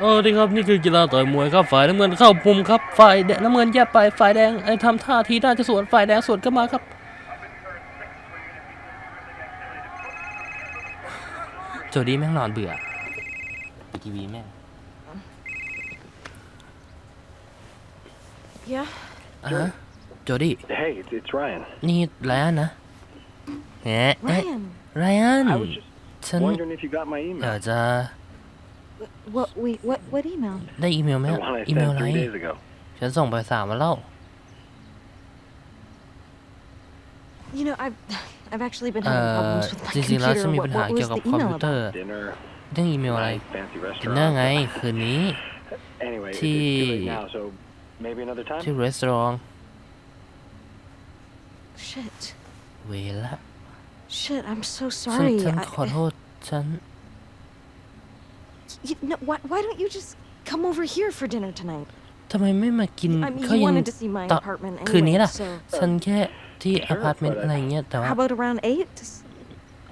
เออดีครับนี่คือกีฬาต่อยมวยครับฝ่ายน้ำเงินเข้าปุ่มครับฝ่ายแดงน้ำเงินแยกไปฝ่ายแดงไอ้ทำท่าทีน่าจะสวนฝ่ายแดงสวนเข้ามาครับ โจดี้แม่งนอนเบื่อไปทีวีแม่ง Yeah? อะฮะโจดี้ Hey, it's, it's Ryan. นี่ไรอันนะแหมเอ๊ะ Ryan. ไรอัน I was just ฉัน wondering if you got my อยาก email. จะ What? Wait. What? What email? ได้อีเมลไหม The อะ one I อีเมล sent อะไร three days ago. ฉันส่งไปสามวันแล้ว You know, I've I've actually been เอ่ having อ problems with my จริงๆแล้ว computer. ฉันมี What, ปัญหา what เกี่ย was วกับ the คอม email พิวเตอ about? ร์ Dinner, เรื่องอีเมลอะไร nice fancy ดินเนอร์ restaurant. ไง คืนนี้ Anyway, it's Tea. too late now, so maybe another time. ที่รีสอร์ท Shit. เวละ Shit. I'm so ฉัน sorry. ฉัน I- ขอโทษ ฉัน you know, why? Why don't you just come over here for dinner tonight? ทำไมไม่มากิน I mean, ข้าว you เย็น wanted to see my ตอน apartment คืนนี้ anyway. ล่ะ So ฉันแค่ที่อ Sure, พาร์ตเมนต์ but I- อะไรเงี้ย แต่ว่า how about around eight?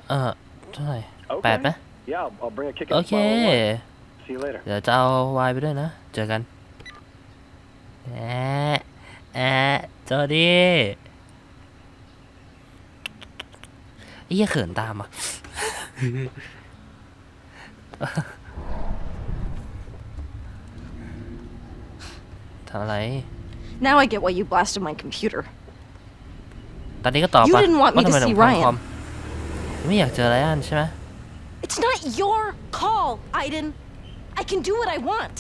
เออเท่าไหร่ Okay. แปดไหม Yeah, I'll, I'll bring a kick โอ out เค bottle of wine. See you later. เดี๋ยวจะเอาไวน์ไปด้วยนะ เจอกัน แอะแอะจอดีไอ้เหี้ยเขินตามอะ อะไร Now I get why you blasted my computer. ตอนนี้ก็ตอบ You ปะ didn't want me ว่าทำ to ไมถึ see งพัง Ryan คอมไม่อยากเจอไรอันใช่ไหม It's not your call, Aiden. I can do what I want.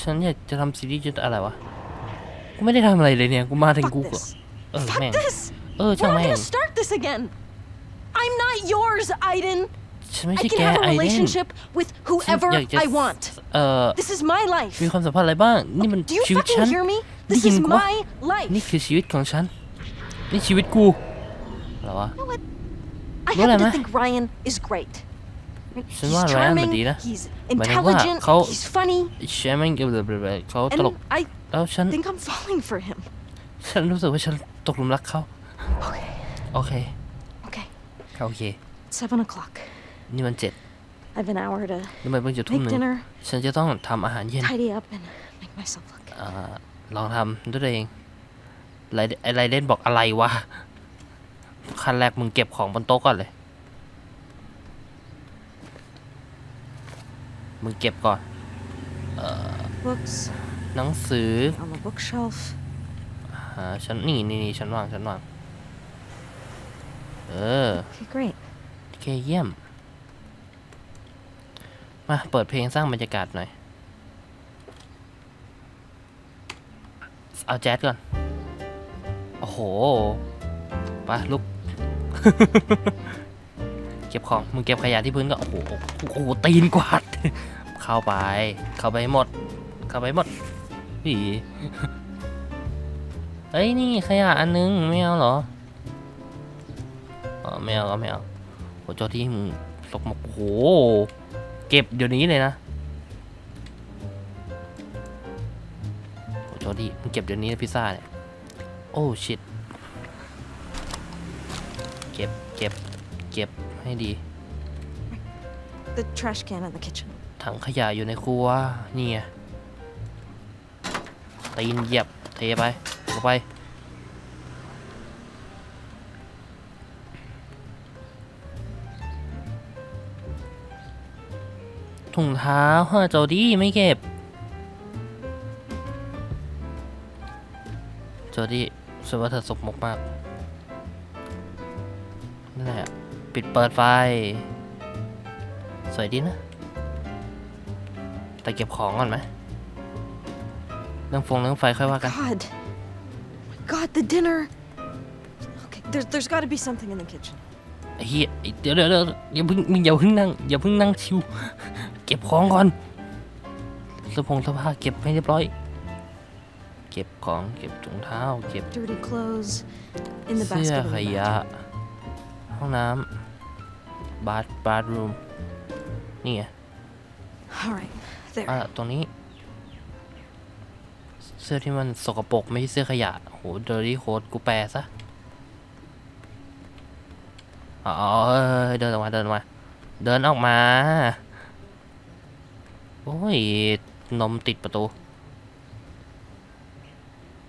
ฉันอยากจะทำซีรีส์จุดอะไรวะ กูไม่ได้ทำอะไรเลยเนี่ย กูมาถึง Fuck กูก็ this. เออ Fuck แม่ง this. เออ We're ช่าง not แม่ง gonna start this again. I'm not yours, Aiden. ฉันไม่ I ใช่ can แก have ไอ a เดน relationship with ฉัน whoever อยากจะ I want. เอ่อ This is my life. มีความสัมพันธ์อะไรบ้าง นี่มัน Do you ชีวิตฉัน fucking hear me? ได้ This ยิน is กูวะ my life. นี่คือชีวิตของฉัน นี่ชีวิตกูเหรอวะ You know what? I What happen am to I? think Ryan is great.ฉัน He's ว่า Ryan มัน charming, ดีนะ he's หมายถึงว่า intelligent, เขา he's funny, แชร์แม่งเกี่ยวกับเขาตลก and I แล้วฉัน think I'm falling for him. ฉันรู้สึกว่าฉันตกหลุมรักเขา Okay, โอเค okay. โอเค Seven o'clock. นี่มันเจ็ด I have an hour to นี่มันเพิ่งจะทุ่ม make หนึ่ง dinner, ฉันจะต้องทำอาหารเย็น tidy up, and make myself look. อ่าลองทำด้วยตัวเองไรไอไรเล่นบอกอะไรวะ ขั้นแรกมึงเก็บของบนโต๊ะก่อนเลย มึงเก็บก่อน Books หนังสือ on the bookshelf. หาฉันนี่นี่นี่ฉันวางฉันวาง เออ Okay, great. โอเคเยี่ยม มาเปิดเพลงสร้างบรรยากาศหน่อย เอาแจ๊สก่อน โอ้โหไปลุก เก็บของ มึงเก็บขยะที่พื้นก็ โอ้โห โอ้โห ตีนกวาด เข้าไป เข้าไปหมด เข้าไปหมดผีเฮ้ย นี่ขยะอันนึง ไม่เอาเหรออ๋อไม่เอาก็ไม่เอาโหเจ้าที่มึงสกหมกโอ้โห เก็บเดี๋ยวนี้เลยนะโหเจ้าที่มึงเก็บเดี๋ยวนี้นะพิซซ่าเนี่ย โอ้ชิตเก็บเก็บเก็บให้ดี The trash can in the kitchen. ถังขยะอยู่ในครัวนี่ไงตีนเหยียบเทไปลงไป ถุงเท้าเฮ้อโจดี้ไม่เก็บโจดี้ฉันว่าเธอสกมกมากนั่นแหละปิดเปิดไฟ สวยดีนะ แต่เก็บของก่อนไหมเรื่องฟงเรื่องไฟค่อยว่ากัน God. God, the dinner. Okay, there's there's got to be something in the kitchen. ไอ้เฮียไอ้เดี๋ยวเดี๋ยวเดี๋ยวอย่าเพิ่งมึงอย่าเพิ่งนั่งอย่าเพิ่งนั่งชิว เก็บของก่อนเสื้อผงเสื้อผ้าเก็บให้เรียบร้อย เก็บของเก็บถุงเท้า เก็บ Dirty clothes in the เสื้อ basket. in ข the ยะ bathroom. ห้องน้ำบาร์บาร์รูมนี่ไง All right, there. อะตรงนี้ เสื้อที่มันสกปรกไม่ใช่เสื้อขยะโหเดอรี่โค้ดกูแปลซะอ๋อเออเดินออกมาเดินออกมา เดินออกมา โอ้ย นมติดประตู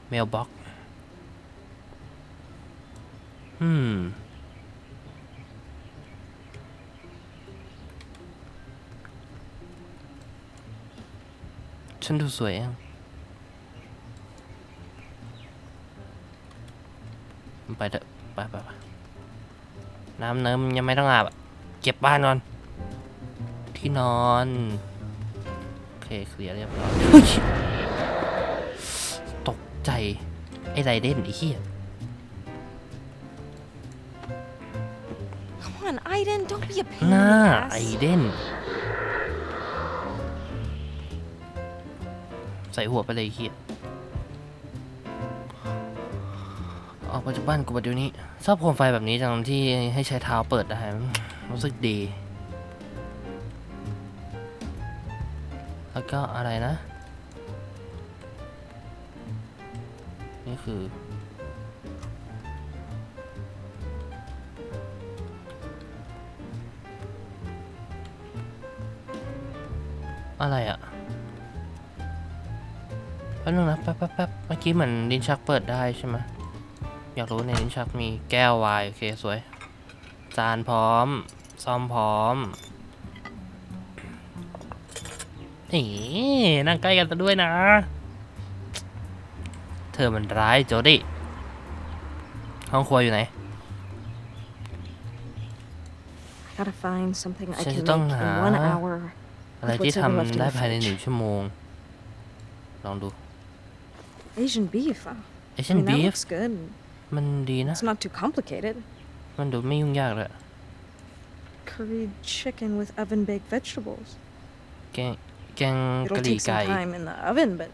เมลบ็อกอืม ฉันดูสวยยังไปเถอะไปไปไปน้ำเนิมยังไม่ต้องอาบเก็บบ้านนอน ที่นอน เคเคลียร์เรียบร้อยเฮ้ยตกใจ ไอ้ไรเด่นไอ้เหี้ย Come on, Aiden, don't be a pain ห in น้า the ไอ ass. เด่น ใส่หัวไปเลยไอ้เหี้ยออกมาจากบ้านกูประเดี๋ยวนี้ชอบโคมไฟแบบนี้จังที่ให้ใช้เท้าเปิดได้ รู้สึกดี แล้วก็อะไรนะ นี่คือ อะไรอะแป๊บนึงนะแป๊บแป๊บแป๊บเมื่อกี้เหมือนลิ้นชักเปิดได้ใช่ไหมอยากรู้ในลิ้นชักมีแก้วไวน์โอเค สวย จานพร้อม ซ่อมพร้อม นี่นั่งใกล้กันซะด้วยนะ เธอมันร้ายโจดี้ห้องครัวอยู่ไหน I gotta find something I ฉัน can จะต้อง make หา in one hour. อะไร What's ที่ ever left in ทำได้ the ภายใน fridge? หนึ่งชั่วโมง ลองดู Asian beef. Huh? เอ I เชียน mean, that บีฟ looks good. มันดีนะ It's not too complicated. มันดูไม่ยุ่งยากเลย Curried chicken with oven baked vegetables. แกง แกงกะ It'll หรี่ take ไก่ some time in the oven, but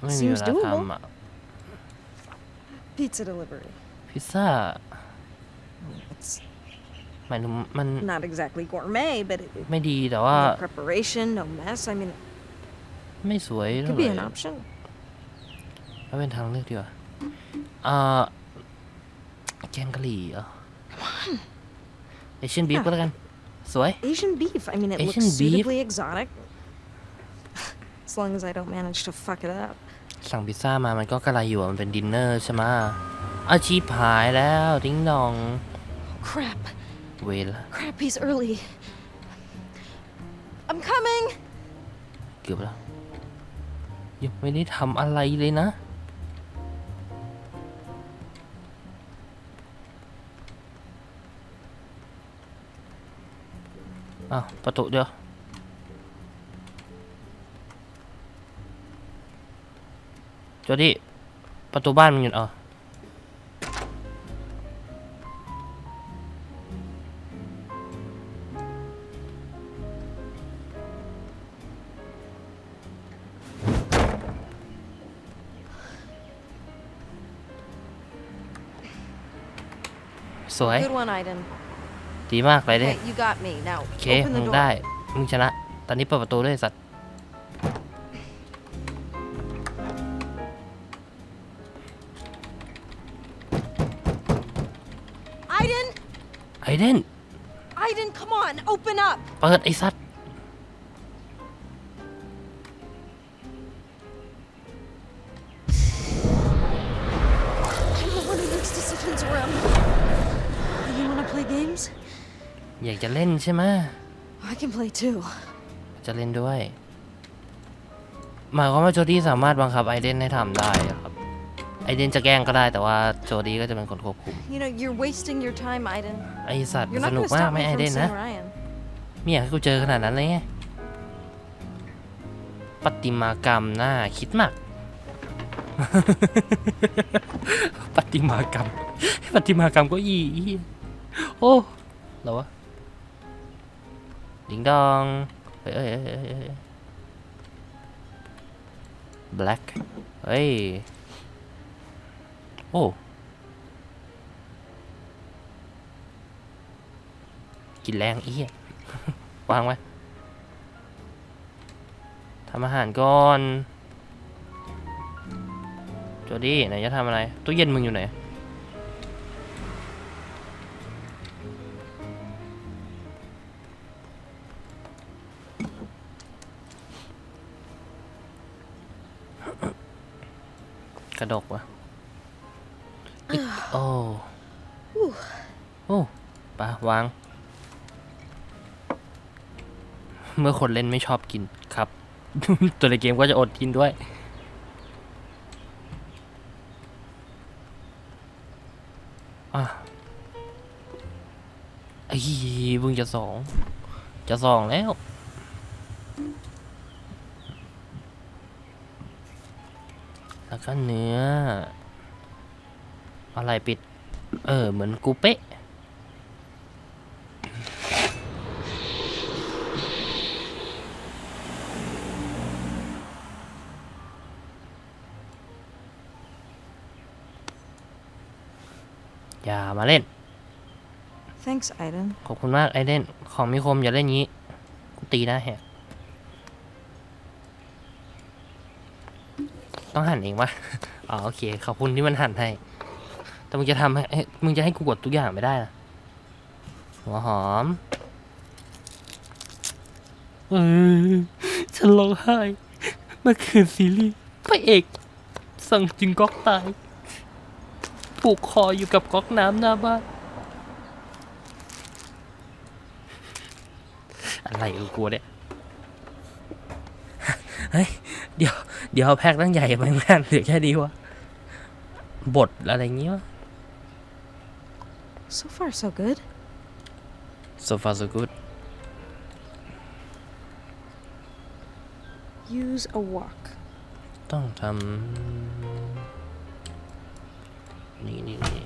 ไม่มีเว seems ลา doable ทำอ่ะ pizza delivery. พิซซ่า It's หมายถึงมัน not exactly gourmet, but it, it- ไม่ดีแต่ว่า no preparation, no mess. I mean, ไม่สวย it เท่า could ไห be ร่ an option. ก็เป็นทางเลือกดีกว่าอ่าแกงกะหรี่เหรอเอเชียนบีฟ Yeah. ก็แล้วกัน สวย Asian beef. I mean, it Asian looks beef? suitably exotic. As long as I don't manage to fuck it up. สั่งพิซซ่ามามันก็กระไรอยู่อะมันเป็นดินเนอร์ใช่ไหมอาชีพหายแล้วดิ้งดอง Crap. เวลา Crap, he's early. I'm coming. เกือบแล้วยังไม่ได้ทำอะไรเลยนะ อ้าว ประตูเดียว โจดี้ประตูบ้านมันอยู่อ๋อสวย Good one, Aiden. ดีมากไปดิ Okay, you got me. Now โอเค open มึ the ง door. ได้ มึงชนะ ตอนนี้เปิดประตูด้วยไอ้สัตว์ เปิด ไอสัตว์ I'm the one who makes decisions around. You want to play games? อยากจะเล่นใช่ไหม I can play too. จะเล่นด้วยหมายความว่าโจดี้สามารถบังคับไอเดนให้ทำได้อะครับไอเดนจะแกล้งก็ได้แต่ว่าโจดี้ก็จะเป็นคนควบคุม You know, you're wasting your time, Aiden. ไอสัตว์ You're ส not นุก going to มาก stop ไหม me ไอ from เดนนะ seeing Ryan. ไม่อยากให้กูเจอขนาดนั้นเลยไงปฏิมากรรมน่าคิดมาก ปฏิมากรรม ปฏิมากรรมก็อีอีโอ้หรอวะดิงดองเฮ้ยเอ้ยเอ้ยเอ้ยเอ้ย black เฮ้ย โอ้กินแรงอีเหี้ย วางไว้ทำอาหารก่อนโจดี้ไหนจะทำอะไรตู้เย็นมึงอยู่ไหนกระดกวะโอ้ โอ้ปะวาง เมื่อคนเล่นไม่ชอบกินครับ ตัวในเกมก็จะอดกินด้วย อะไอ้เพิ่งจะสอง จะสองแล้วแล้วก็เนื้อ อะไรปิด เออ เหมือนกูเป๊ะ อย่ามาเล่น Thanks, Aiden. ขอบคุณมากไอเดนของมีคมอย่าเล่นงี้กูตีหน้าแหกต้องหั่นเองปะอ๋อโอเค ขอบคุณที่มันหั่นให้ แต่มึงจะทำให้เอ้ยมึงจะให้กูกดทุกอย่างไม่ได้นะหัวหอมเออฉันร้องไห้เมื่อคืนซีรีส์พระเอก สั่งจิงก๊อกตาย ผูกคออยู่กับก๊อกน้ำหน้าบ้าน อะไรกูกลัวเนี่ย เฮ้ย เดี๋ยว เดี๋ยวเอาแพ็คตั้งใหญ่ไปงานเหลือแค่นี้วะ บทอะไรอย่างงี้วะ So far, so good. so far so good Use a wok. ต้องทำ นี่นี่นี่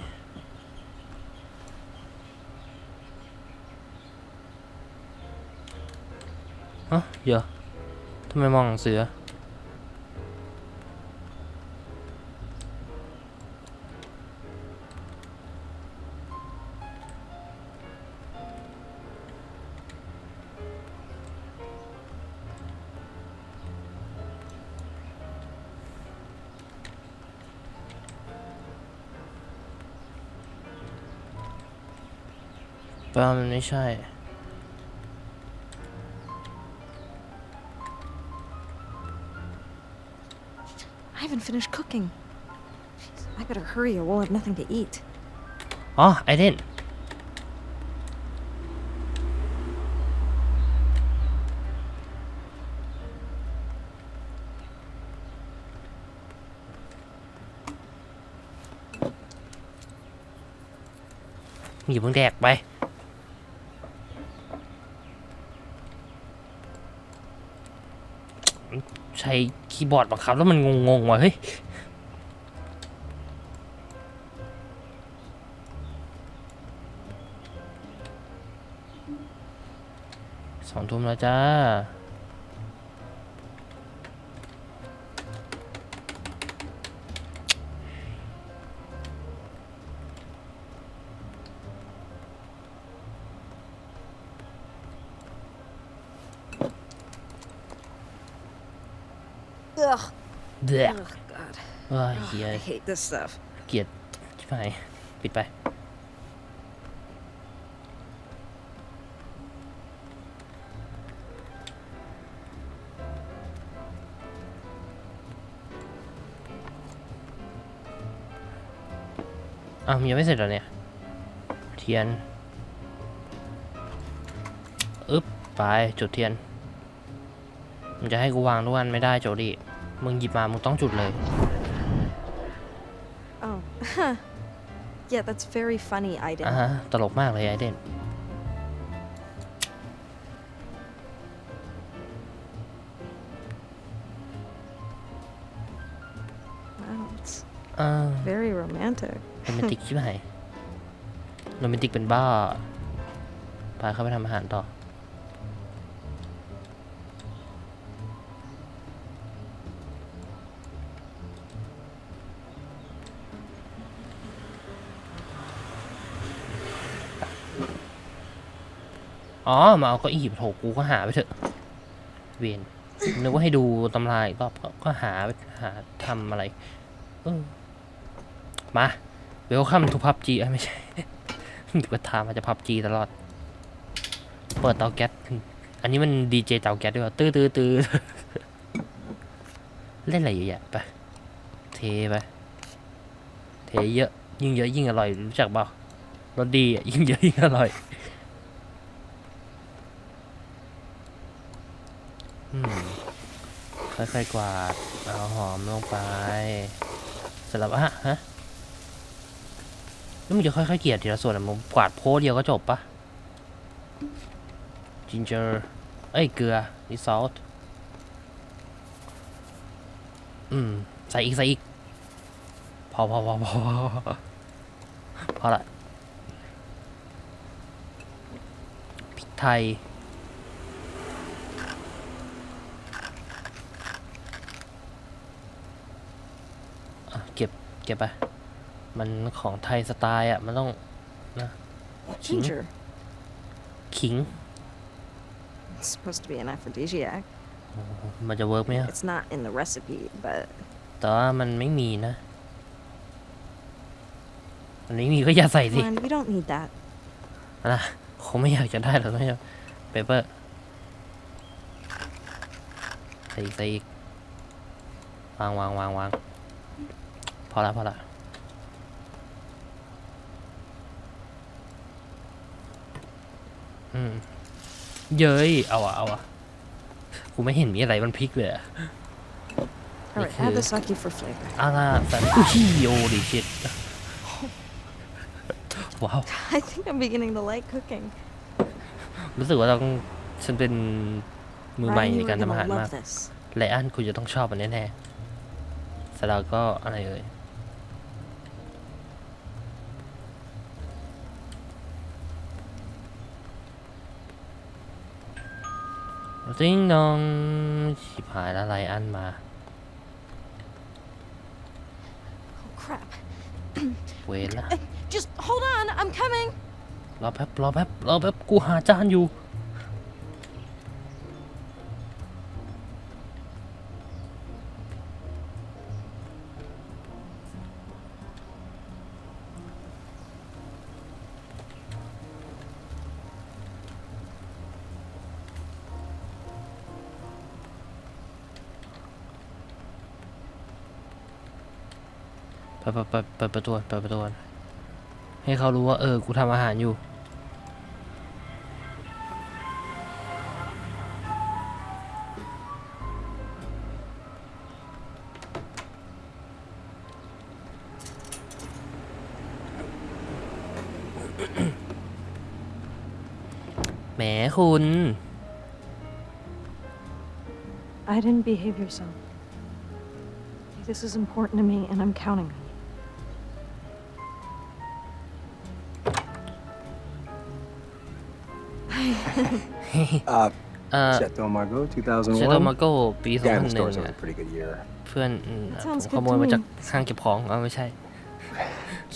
ฮะเดี๋ยวทำไมมองเสือ ปลว่ามันไม่ใช่ I haven't finished cooking. Jeez, I better hurry or we'll have nothing to eat. อ๋อไอเดน มีเพิ่งแดกไป ใช้ คีย์บอร์ดบังคับแล้วมันงงๆว่ะเฮ้ยสองทุ่มแล้วจ้า เดือ Ugh, God. เฮ้ย Ugh, เฮีย I hate this stuff. เกลียดชิบหายปิดไป อ้าวมันยังไม่เสร็จเหรอเนี่ย เทียนอึ๊บไปจุดเทียน มันจะให้กูวางทุกวันไม่ได้โจดี้ มึงหยิบมา มึงต้องจุดเลย Oh. yeah, that's very funny, Aiden. อ่าฮะ ตลกมากเลยไอเดน Wow, it's อ่า very romantic. โรแมนติกชิบหายโรแมนติกเป็นบ้า พาเข้าไปทำอาหารต่อ อ๋อ มาเอาเก็อีบโถกูก็หาไปเถอะ เวียนนึกว่าให้ดูตำราอีกรอบก็ก็หาหาทำอะไรมา เวลคัมทูพับจีไม่ใช่อยู่กับทามอาจจะพับจีตลอด เปิดเตาแก๊ส อันนี้มันดีเจเตาแก๊สด้วยตื้อตื้อตื้อเล่นอะไรอยู่อะไป เทไป เทเยอะ ยิ่งเยอะยิ่งอร่อย รู้จักเปล่ารสดีอะยิ่งเยอะยิ่งอร่อยอืม ค่อยๆกวาด เอาหอมลงไปสล้วอะฮะแล้วมึงจะค่อยๆเกลี่ยทีละส่วนอะมึงกวาดโพเดียวก็จบปะ ginger เอ้ยเกลือนี่ salt อืม ใส่อีก ใส่อีก พอพอพอพอพอพอละพริกไทย อะ เก็บเก็บไปมันของไทยสไตล์อะ มันต้อง Ginger. ขิง It's supposed to be an aphrodisiac. มันจะเวิร์กไหมอะ It's not in the recipe, but แต่ว่ามันไม่มีนะมันไม่มีก็อย่าใส่สิ come on, you don't need that. นะคงไม่อยากจะได้หรอกไม่ใช่เปเปอร์ใส่อีกใส่อีกวางวางวางวางพ อละพอละอืม เย้ย เอาอะเอาอะกูไม่เห็นมีอะไรมันพลิกเลยอะ All right, Okay. add the sake for flavor. อาล่ะแต่อุ้ยโอดิชิตว้าว I think I'm beginning to like cooking. รู้สึกว่าต้องฉันเป็นมือใหม่ Ryan, ใน you การ are ทำอา gonna หารมาก love this. ไลอันคุณจะต้องชอบมันแน่ๆเสร็จแล้วก็อะไรเอ่ย ติ้งนองชิบหายแล้วไลอันมา Oh crap! เวรละ Just hold on, I'm coming. รอแป๊บรอแป๊บรอแป๊บกูหาจานอยู่ ปิดเปิดเปิดประตูเปิดประตูให้เขารู้ว่าเออกูทำอาหารอยู่แหมคุณ I didn't behave yourself. This is important to me, and I'm counting on you. เอ่อ Chateau Margaux เชโดมาโกปีสอง Yeah, พัน the หนึ่ง stores have a pretty good year. เพื่อนอืม That ผม sounds ข good โมย to มา me. จากห้างเก็บของเอาไม่ใช่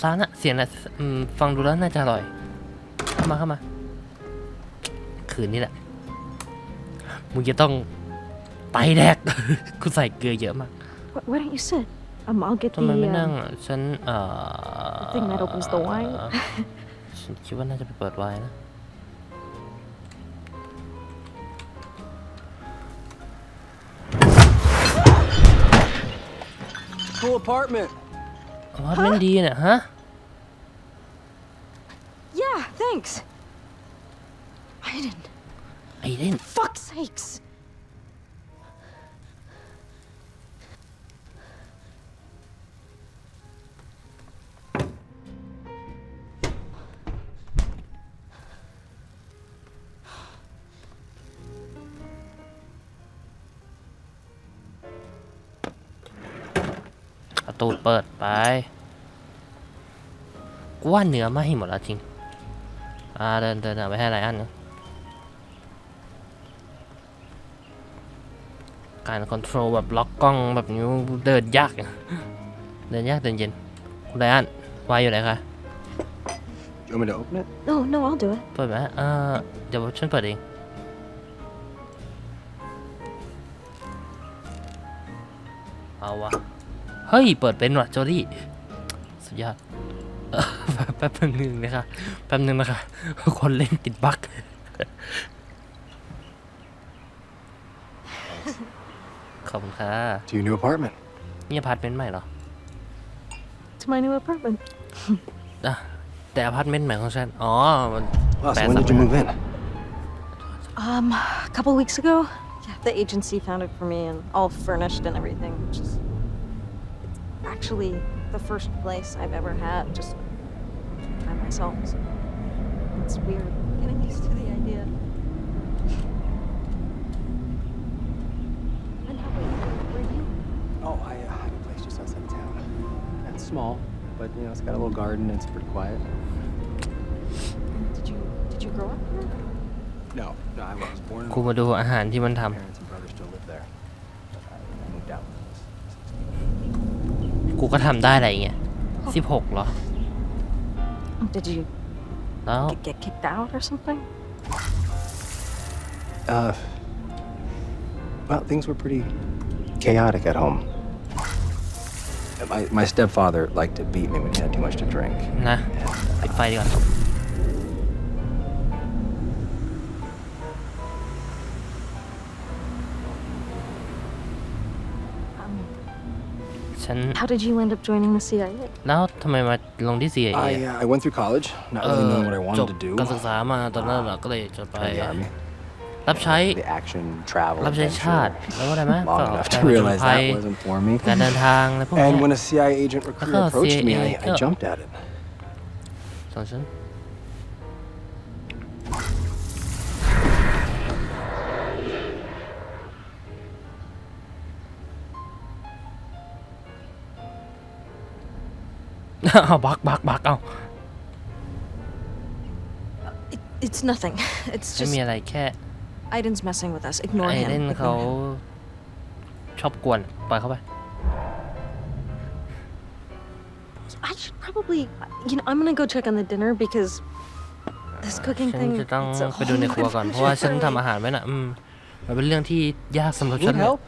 ร้านอะเสียงอะอืมฟังดูแล้วน่าจะอร่อย เข้ามาเข้ามา คืนนี้แหละ มึงจะต้องไตแดก กูใส่เกลือเยอะมาก Wh- Why don't you sit? Um, I'll get ทำไม the. ไม่นั่ง um, อะฉันเอ่อ The thing that opens the wine ฉันคิดว่าน่าจะไปเปิดไวน์นะ Cool apartment. วัดแม่นดีเนี่ยฮะ Yeah, thanks. Aiden, ไอเด่น fuck's sakes. ประตูเปิดไปกูว่าเนื้อไหม่หมดแล้วจริง อ่าเดินเดินเอาไปให้ไรอันนะการคอนโทรลแบบล็อกกล้องแบบนี้เดินยากอะเดินยากเดินเย็นคุณไรอันวายอยู่ไหนคะ Do you want me to open it? No, no, I'll do it. เปิดไหมเออเดี๋ยวฉันเปิดเอง เอาวะ เฮ้ย เปิดเป็นว่ะโจดี้สุดยอดเออแป๊บนึงนะคะแป๊บนึงนะคะ คนเล่นติดบั๊กขอบคุณค่ะ To your new apartment. นี่อพาร์ตเมนต์ใหม่เหรอ to my new apartment. อะแต่อพาร์ตเมนต์ใหม่ของฉัน อ๋อ มัน Wow, แปล so when สับ did you move in? Um, a couple weeks ago. Yeah, the agency found it for me and all furnished and everything, which is actually the first place I've ever had just by myself. So it's weird getting used to the idea. And how about you? Where are you? Oh, I uh, have a place just outside of town. It's small, but you know, it's got a little garden and it's pretty quiet. Did you did you grow up here? No, no, I was born in กูมาดูอาหารที่มันท My parents and brother still live there. กูก็ทำได้อะไรเงี้ยสิบหกเหรอ Did you แล้ว get, get kicked out or something? Uh, well, things were pretty chaotic at home. My, my stepfather liked to beat me when he had too much to drink. นะ ปิดไฟดีกว่า ฉัน how did you end up joining the CIA? แล้วทำไมมาลงที่ CIA I, uh, I went through college, not เอ really อ knowing what I จ wanted บ to do. การศึกษามาตอนนั้นเราก็เลยจะไป Joined the army. รับใช้ The action, travel, รับใช้ชาติ adventure. แล้วก็ได้ไหม Long ก็ enough การ to ผจญ realize ภัย that wasn't for me. การเดินทางอะไรพวกเนี้ And ย when a CIA agent recruiter Oh, approached me, I, CIA, I yeah. jumped at it. สอนฉัน เอาบักบักบักเอา It, it's nothing. It's ไม่ just มีอะไรแค่ Aiden's messing with us. Ignore ไอ him. เดน Ignore เขา him. ชอบกวนปล่อยเข้าไป I should probably, you know, I'm gonna go check on the dinner because this cooking ฉัน thing. จะต้อง it's a ไปดูใน whole ครัวก่อนเพราะว่าฉันทำอาหารไว้น่ะ อืม มันเป็นเรื่องที่ยากสำหรับฉัน Need เลย help?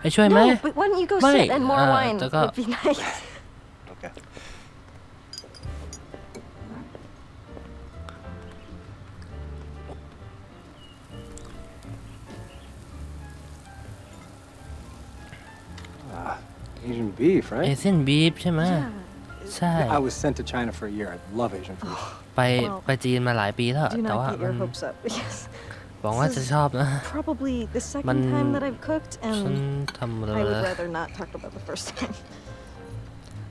ให้ช่วยไหม No, but why don't you go Wait, sit and more uh, wine teka. would be nice. Asian beef, เอ right? เซนบีฟใช่ไหม Yeah. ใช่ I was sent to China for a year. I love Asian food. ไป Well, ไปจีนมาหลายปีแล้ว Do แต่ว่า not get มั your น hopes up. Yes. หวังว่าจะชอบนะ Probably the second Man- time that I've cooked, ฉัน and ทำอะไร I would rather not talk about the first time.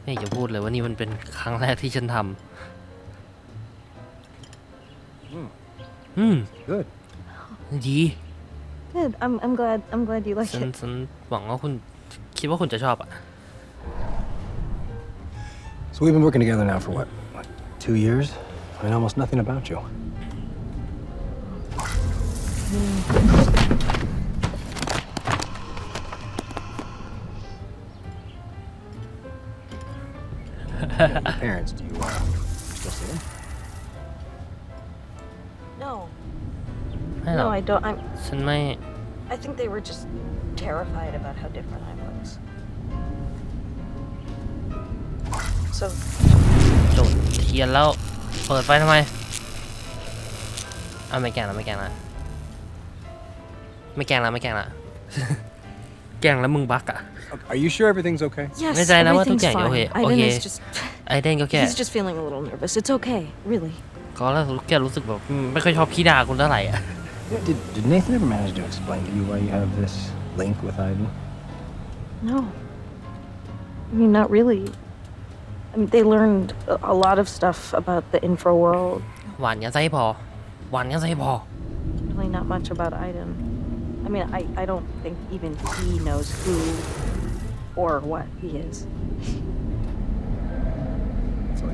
ไม่อยากจะพูดเลยว่านี่มันเป็นครั้งแรกที่ฉันทำอืม Good. ดี Good. I'm, I'm glad. I'm glad you like ฉัน it. ฉันหวังว่าคุณคิดว่าคุณจะชอบอะ So we've been working together now for what? what two years? I mean, almost nothing about you. parents, do you uh, still see them? No. I don't. No, I don't. I'm. Send my. I think they were just terrified about how different I was. So จุดเทียนแล้ว เปิดไฟทำไมเอาไม่แกล้งละไม่แกล้งละไม่แกล้งละไม่แกล้งละ แกล้งแล้วมึงบักอ่ะ Okay, Are you sure everything's okay? yes, ไม่ใจนะว่าทุก everything's อย่างโอเค fine. โอ Aiden เค is just. ไอเดนก็แค่ He's just feeling a little nervous. It's okay, really. ก็แล้วแค่รู้สึกแบบอืมไม่ค่อยชอบพี่ดาคุณเท่าไหร่อ่ะ Did, did Nathan ever manage to explain to you why you have this link with Ivy? No. I mean, not really. I mean, they learned a, a lot of stuff about the infra world. หวานยังไส้พอ หวานยังไส้พอ Really, not much about Aiden. I mean, I, I don't think even he knows who or what he is. So,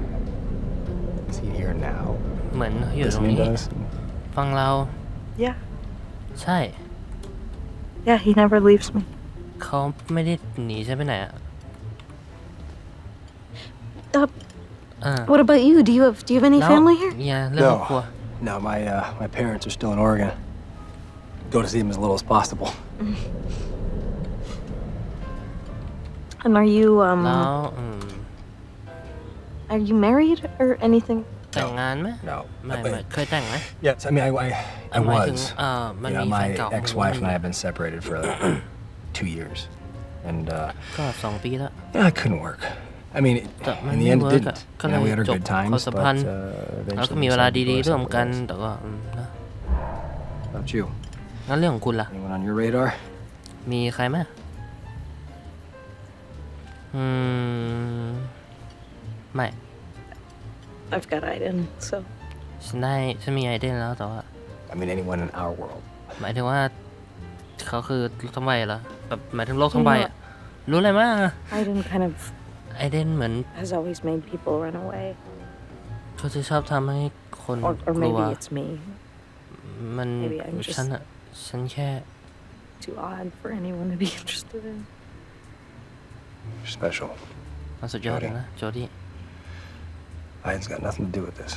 is he here now? เหมือนอยู่ตรง Listening นี้ to us? ฟังเรา Yeah. ใช่ Yeah, he never leaves me. เขาไม่ได้หนีฉันไปไหนอ่ะ Uh, อ่า what about you? Do you have Do you have any แล้ว family here? เนี่ยเรื่องครอบครัว No, my uh, my parents are still in Oregon. Go to see them as little as possible. And are you แล้ว um อืม are you married or anything? แต่งงานไหม No. ไม่ but- ไม่เคยแต่งไหม Yes, I mean, I, I, I หมายถึง was. เอ่อมัน Yeah, มีแฟ my นเก่าของ ex-wife คุ and ณ I have been separated for uh, two years, and uh, ก็สองปีแล้ว yeah, I couldn't work. I mean, But in the end, it work didn't. at- You know, we had our Job good times, but ความสัมพันธ์ uh, แล้วก็ eventually มี we เวลา decided to ดี go ๆ our ร่วม separate กัน ways. แต่ก็อืมนะ About you? งั้นเรื่องของคุณล่ะ Anyone on your radar? มีใครไหมอืม ไม่ I've got Aiden, so ฉันได้ ฉันมีไอเดนแล้วแต่ว่า I mean, anyone in our world. หมายถึงว่า เขาคือโลกทั้งใบเหรอแบบหมายถึงโลกทั้งใบอะรู้อะไรมั้ย Aiden kind of ไอเดนเหมือน has always made people run away. เขาจะชอบทำให้คน Or, or กลัว maybe it's me. มัน maybe I'm just- ฉันอะฉันแค่ Too odd for anyone to be interested in. You're special. มันสุดยอดเลยนะโจดี้ Aiden's got nothing to do with this.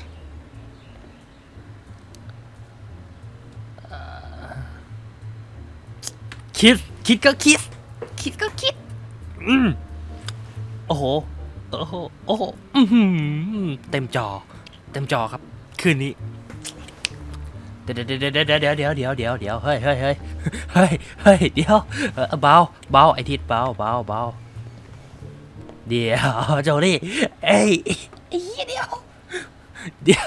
คิด คิดก็คิด คิดก็คิด อืม โอ้โห โอ้โห โอ้โหอื้อหือเต็มจอ เต็มจอครับ คืนนี้ เดี๋ยวเดี๋ยวเดี๋ยวเดี๋ยวเดี๋ยวเดี๋ยวเดี๋ยวเดี๋ยวเฮ้ยเฮ้ยเฮ้ยเฮ้ยเฮ้ยเดี๋ยวเออเบาเบาไอทิศเบาเบาเบาเดี๋ยวโจดี้เอ้ยไอ้เหี้ยเดี๋ยวเดี๋ยว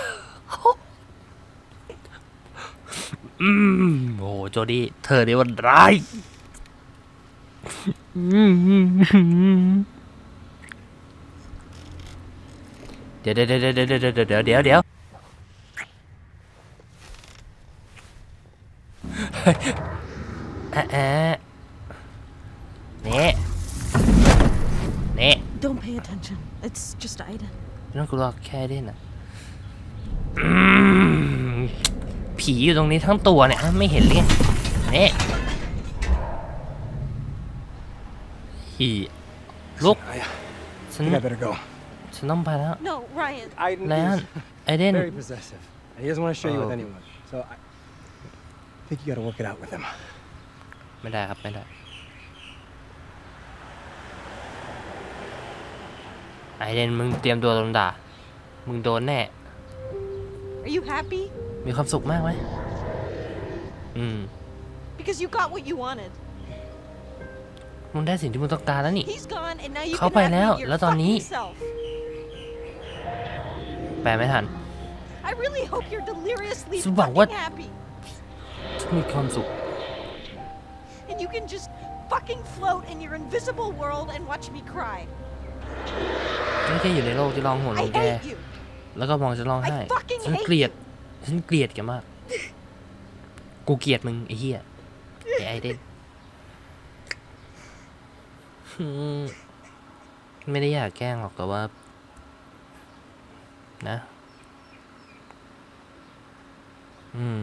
อืมโอ้โจดี้เธอนี่มันร้ายอืมเดี๋ยวเดี๋ยวเดี๋ยวเดี๋ยวเดี๋ยวเดี๋ยวเดี๋ยวเดี๋ยวเฮ้ยแอะแอะนี่นี่ Don't pay attention. It's just Aiden. ไม่ต้องกลัวแค่เล่นอะอืมผีอยู่ตรงนี้ทั้งตัวเนี่ยฮะไม่เห็นเลยไงนี่ผีลุก I ฉัน think I better go. ฉันต้องไปแล้ว No, Ryan. Aiden ไลออนไอเดน very possessive. And he doesn't want to share you with Oh. anyone. So I think you got to work it out with him. ไม่ได้ครับ ไม่ได้ ไอเดนมึงเตรียมตัวโดนด่า มึงโดนแน่ Are you happy? มีความสุขมากไหม อืม Because you got what you wanted. มึงได้สิ่งที่มึงต้องการแล้วนี่ He's gone, and now you เขา can ไป have แล้ว me, your แล้วตอนนี้ fucking self. แปลไม่ทัน I really hope you're deliriously ฉันหวังว่า fucking happy, ฉันมีความสุข and you can just fucking float in your invisible world and watch me cry. ไม่แค่อยู่ในโลกที่ร้องห่ม I ร้องแก hate you. แล้วก็มองฉันร้องไห้ I fucking ฉัน hate เกลียด ฉันเกลียดแกมาก กูเกลียดมึงไอ้เหี้ยไอ้ไอเดนอืมไม่ได้อยากแกล้งหรอกแต่ว่า นะ อืม